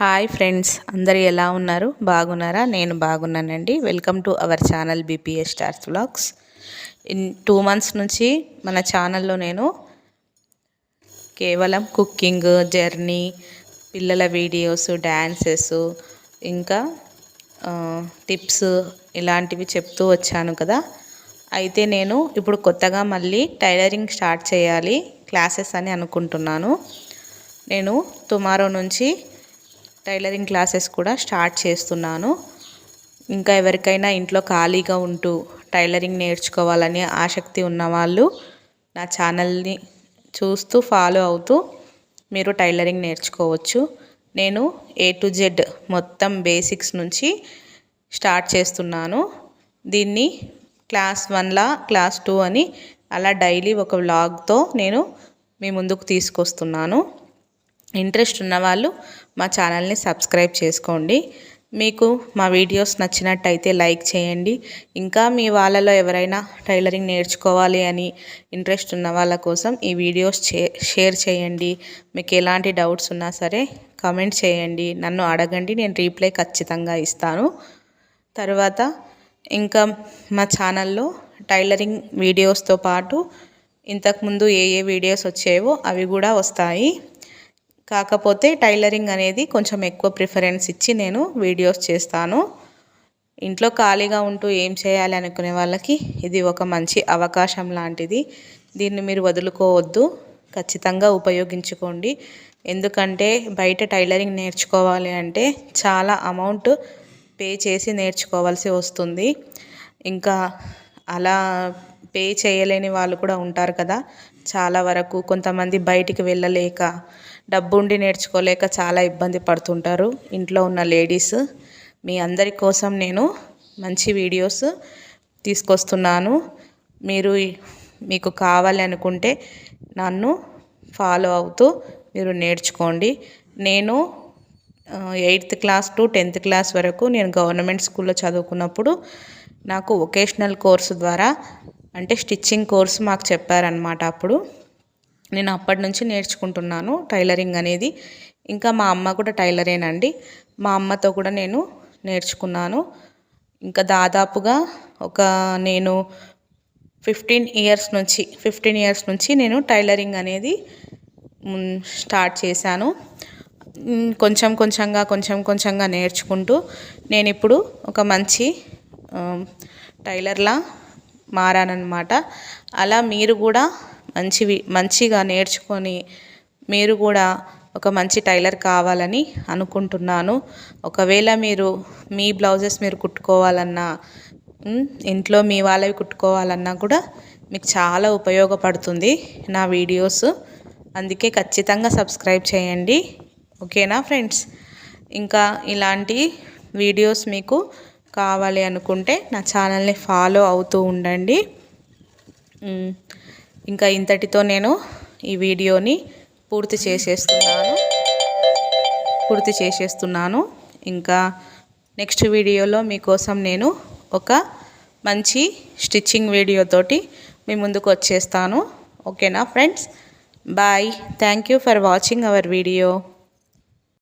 Hi friends అందరు ఎలా ఉన్నారు? బాగున్నారా? నేను బాగున్నానండి. Welcome to our channel BPS stars vlogs in two months నుంచి మన ఛానల్లో నేను కేవలం కుకింగ్ జర్నీ పిల్లల వీడియోస్ డ్యాన్సెస్ ఇంకా టిప్స్ ఇలాంటివి చెప్తూ వచ్చాను కదా. అయితే నేను ఇప్పుడు కొత్తగా మళ్ళీ టైలరింగ్ స్టార్ట్ చేయాలి క్లాసెస్ అని అనుకుంటున్నాను. నేను టుమారో నుంచి టైలరింగ్ క్లాసెస్ కూడా స్టార్ట్ చేస్తున్నాను. ఇంకా ఎవరికైనా ఇంట్లో ఖాళీగా ఉంటూ టైలరింగ్ నేర్చుకోవాలని ఆసక్తి ఉన్నవాళ్ళు నా ఛానల్ని చూస్తూ ఫాలో అవుతూ మీరు టైలరింగ్ నేర్చుకోవచ్చు. నేను ఏ టు జెడ్ మొత్తం బేసిక్స్ నుంచి స్టార్ట్ చేస్తున్నాను. దీన్ని క్లాస్ వన్లా క్లాస్ టూ అని అలా డైలీ ఒక వ్లాగ్తో నేను మీ ముందుకు తీసుకొస్తున్నాను. ఇంట్రెస్ట్ ఉన్నవాళ్ళు మా ఛానల్ని సబ్స్క్రైబ్ చేసుకోండి. మీకు మా వీడియోస్ నచ్చినట్టయితే లైక్ చేయండి. ఇంకా మీ వాళ్ళలో ఎవరైనా టైలరింగ్ నేర్చుకోవాలి అని ఇంట్రెస్ట్ ఉన్న వాళ్ళ కోసం ఈ వీడియోస్ షేర్ చేయండి. మీకు ఎలాంటి డౌట్స్ ఉన్నా సరే కమెంట్ చేయండి. నన్ను అడగండి నేను రీప్లై ఖచ్చితంగా ఇస్తాను. తర్వాత ఇంకా మా ఛానల్లో టైలరింగ్ వీడియోస్తో పాటు ఇంతకుముందు ఏ ఏ వీడియోస్ వచ్చేవో అవి కూడా వస్తాయి. కాకపోతే టైలరింగ్ అనేది కొంచెం ఎక్కువ ప్రిఫరెన్స్ ఇచ్చి నేను వీడియోస్ చేస్తాను. ఇంట్లో ఖాళీగా ఉంటూ ఏం చేయాలి అనుకునే వాళ్ళకి ఇది ఒక మంచి అవకాశం లాంటిది. దీన్ని మీరు వదులుకోవద్దు. ఖచ్చితంగా ఉపయోగించుకోండి. ఎందుకంటే బయట టైలరింగ్ నేర్చుకోవాలి అంటే చాలా అమౌంట్ పే చేసి నేర్చుకోవాల్సి వస్తుంది. ఇంకా అలా పే చేయలేని వాళ్ళు కూడా ఉంటారు కదా. చాలా వరకు కొంతమంది బయటికి వెళ్ళలేక డబ్బుండి నేర్చుకోలేక చాలా ఇబ్బంది పడుతుంటారు. ఇంట్లో ఉన్న లేడీస్ మీ అందరి కోసం నేను మంచి వీడియోస్ తీసుకొస్తున్నాను. మీరు మీకు కావాలి అనుకుంటే నన్ను ఫాలో అవుతూ మీరు నేర్చుకోండి. నేను eighth class to tenth class వరకు నేను గవర్నమెంట్ స్కూల్లో చదువుకున్నప్పుడు నాకు వొకేషనల్ కోర్సు ద్వారా అంటే స్టిచ్చింగ్ కోర్సు మాకు చెప్పారనమాట అప్పుడు. నేను అప్పటి నుంచి నేర్చుకుంటున్నాను టైలరింగ్ అనేది. ఇంకా మా అమ్మ కూడా టైలరేనండి. మా అమ్మతో కూడా నేను నేర్చుకున్నాను. ఇంకా దాదాపుగా ఒక నేను ఫిఫ్టీన్ ఇయర్స్ నుంచి ఫిఫ్టీన్ ఇయర్స్ నుంచి నేను టైలరింగ్ అనేది స్టార్ట్ చేశాను. కొంచెం కొంచెంగా కొంచెం కొంచెంగా నేర్చుకుంటూ నేను ఇప్పుడు ఒక మంచి టైలర్లా మారానన్నమాట. అలా మీరు కూడా మంచివి మంచిగా నేర్చుకొని మీరు కూడా ఒక మంచి టైలర్ కావాలని అనుకుంటున్నాను. ఒకవేళ మీరు మీ బ్లౌజెస్ మీరు కుట్టుకోవాలన్నా ఇంట్లో మీ వాళ్ళవి కుట్టుకోవాలన్నా కూడా మీకు చాలా ఉపయోగపడుతుంది నా వీడియోస్. అందుకే ఖచ్చితంగా సబ్స్క్రైబ్ చేయండి. ఓకేనా ఫ్రెండ్స్? ఇంకా ఇలాంటి వీడియోస్ మీకు కావాలి అనుకుంటే నా ఛానల్ని ఫాలో అవుతూ ఉండండి. ఇంకా ఇంతటితో నేను ఈ వీడియోని పూర్తి చేసేస్తున్నాను. పూర్తి చేసేస్తున్నాను. ఇంకా నెక్స్ట్ వీడియోలో మీకోసం నేను ఒక మంచి స్టిచ్చింగ్ వీడియోతోటి మీ ముందుకు వచ్చేస్తాను. ఓకేనా friends? Bye. Thank you for watching our video.